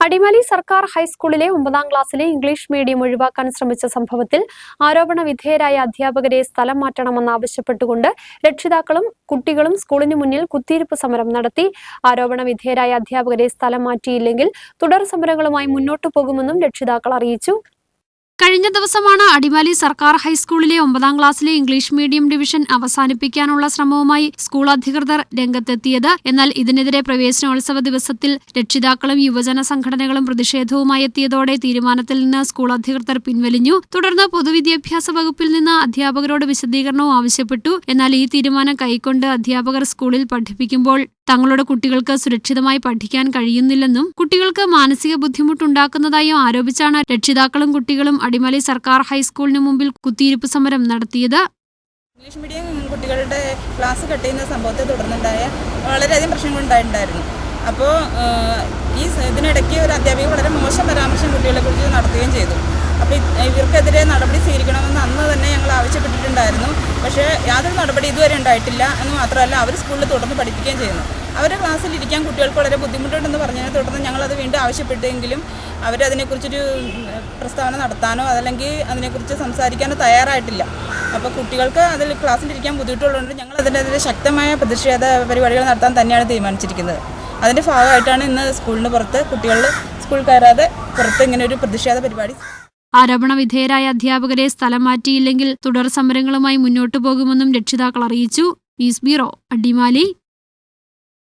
അടിമാലി സർക്കാർ ഹൈസ്കൂളിലെ ഒമ്പതാം ക്ലാസ്സിലെ ഇംഗ്ലീഷ് മീഡിയം ഒഴിവാക്കാൻ ശ്രമിച്ച സംഭവത്തിൽ ആരോപണ വിധേയരായ അധ്യാപകരെ സ്ഥലം മാറ്റണമെന്നാവശ്യപ്പെട്ടുകൊണ്ട് രക്ഷിതാക്കളും കുട്ടികളും സ്കൂളിന് മുന്നിൽ കുത്തിയിരിപ്പ് സമരം നടത്തി. ആരോപണ വിധേയരായ അധ്യാപകരെ സ്ഥലം മാറ്റിയില്ലെങ്കിൽ തുടർ സമരങ്ങളുമായി മുന്നോട്ടു പോകുമെന്നും രക്ഷിതാക്കൾ അറിയിച്ചു. കഴിഞ്ഞ ദിവസമാണ് അടിമാലി സർക്കാർ ഹൈസ്കൂളിലെ ഒമ്പതാം ക്ലാസ്സിലെ ഇംഗ്ലീഷ് മീഡിയം ഡിവിഷൻ അവസാനിപ്പിക്കാനുള്ള ശ്രമവുമായി സ്കൂൾ അധികൃതർ രംഗത്തെത്തിയത്. എന്നാൽ ഇതിനെതിരെ പ്രവേശനോത്സവ ദിവസത്തിൽ രക്ഷിതാക്കളും യുവജന സംഘടനകളും പ്രതിഷേധവുമായി എത്തിയതോടെ തീരുമാനത്തിൽ നിന്ന് സ്കൂൾ അധികൃതർ പിൻവലിഞ്ഞു. തുടർന്ന് പൊതുവിദ്യാഭ്യാസ വകുപ്പിൽ നിന്ന് അധ്യാപകരോട് വിശദീകരണവും ആവശ്യപ്പെട്ടു. എന്നാൽ ഈ തീരുമാനം കൈക്കൊണ്ട് അധ്യാപകർ സ്കൂളിൽ പഠിപ്പിക്കുമ്പോൾ തങ്ങളുടെ കുട്ടികൾക്ക് സുരക്ഷിതമായി പഠിക്കാൻ കഴിയുന്നില്ലെന്നും കുട്ടികൾക്ക് മാനസിക ബുദ്ധിമുട്ടുണ്ടാക്കുന്നതായും ആരോപിച്ചാണ് രക്ഷിതാക്കളും കുട്ടികളും അടിമാലി സർക്കാർ ഹൈസ്കൂളിന് മുമ്പിൽ കുത്തിയിരിപ്പ് സമരം നടത്തിയത് ഇംഗ്ലീഷ് മീഡിയം കുട്ടികളുടെ ക്ലാസ് കട്ട് ചെയ്യുന്ന സംഭവത്തെ തുടർന്നുണ്ടായ വളരെയധികം പ്രശ്നങ്ങൾ ഉണ്ടായിട്ടുണ്ടായിരുന്നു. അപ്പോൾ ഈ ഇതിനിടയ്ക്ക് ഒരു അധ്യാപിക വളരെ മോശം പരാമർശം കുട്ടികളെ കുറിച്ച് നടത്തുകയും ചെയ്തു. ഇവർക്കെതിരെ നടപടി സ്വീകരിക്കണമെന്ന് അന്ന് തന്നെ ഞങ്ങൾ ആവശ്യപ്പെട്ടിട്ടുണ്ടായിരുന്നു. പക്ഷേ യാതൊരു നടപടി ഇതുവരെ ഉണ്ടായിട്ടില്ല. എന്ന് മാത്രമല്ല അവർ സ്കൂളിൽ തുടർന്ന് പഠിപ്പിക്കുകയും ചെയ്യുന്നു. അവരുടെ ക്ലാസ്സിൽ ഇരിക്കാൻ കുട്ടികൾക്ക് വളരെ ബുദ്ധിമുട്ടുണ്ടെന്ന് പറഞ്ഞതിനെ തുടർന്ന് ഞങ്ങളത് വീണ്ടും ആവശ്യപ്പെട്ടെങ്കിലും അവരതിനെക്കുറിച്ചൊരു പ്രസ്താവന നടത്താനോ അതല്ലെങ്കിൽ അതിനെക്കുറിച്ച് സംസാരിക്കാനോ തയ്യാറായിട്ടില്ല. അപ്പോൾ കുട്ടികൾക്ക് അതിൽ ക്ലാസ്സിലിരിക്കാൻ ബുദ്ധിമുട്ടുള്ളതുകൊണ്ട് ഞങ്ങൾ അതിനെതിരെ ശക്തമായ പ്രതിഷേധ പരിപാടികൾ നടത്താൻ തന്നെയാണ് തീരുമാനിച്ചിരിക്കുന്നത്. അതിന്റെ ഭാഗമായിട്ടാണ് ഇന്ന് സ്കൂളിന് പുറത്ത് കുട്ടികൾ സ്കൂൾ കയറാതെ പുറത്ത് ഇങ്ങനെ ഒരു പ്രതിഷേധ പരിപാടി ആരോപണ വിധേയരായ അധ്യാപകരെ സ്ഥലം മാറ്റിയില്ലെങ്കിൽ തുടർ സമരങ്ങളുമായി മുന്നോട്ടു പോകുമെന്നും രക്ഷിതാക്കൾ അറിയിച്ചു. News bureau Adimali.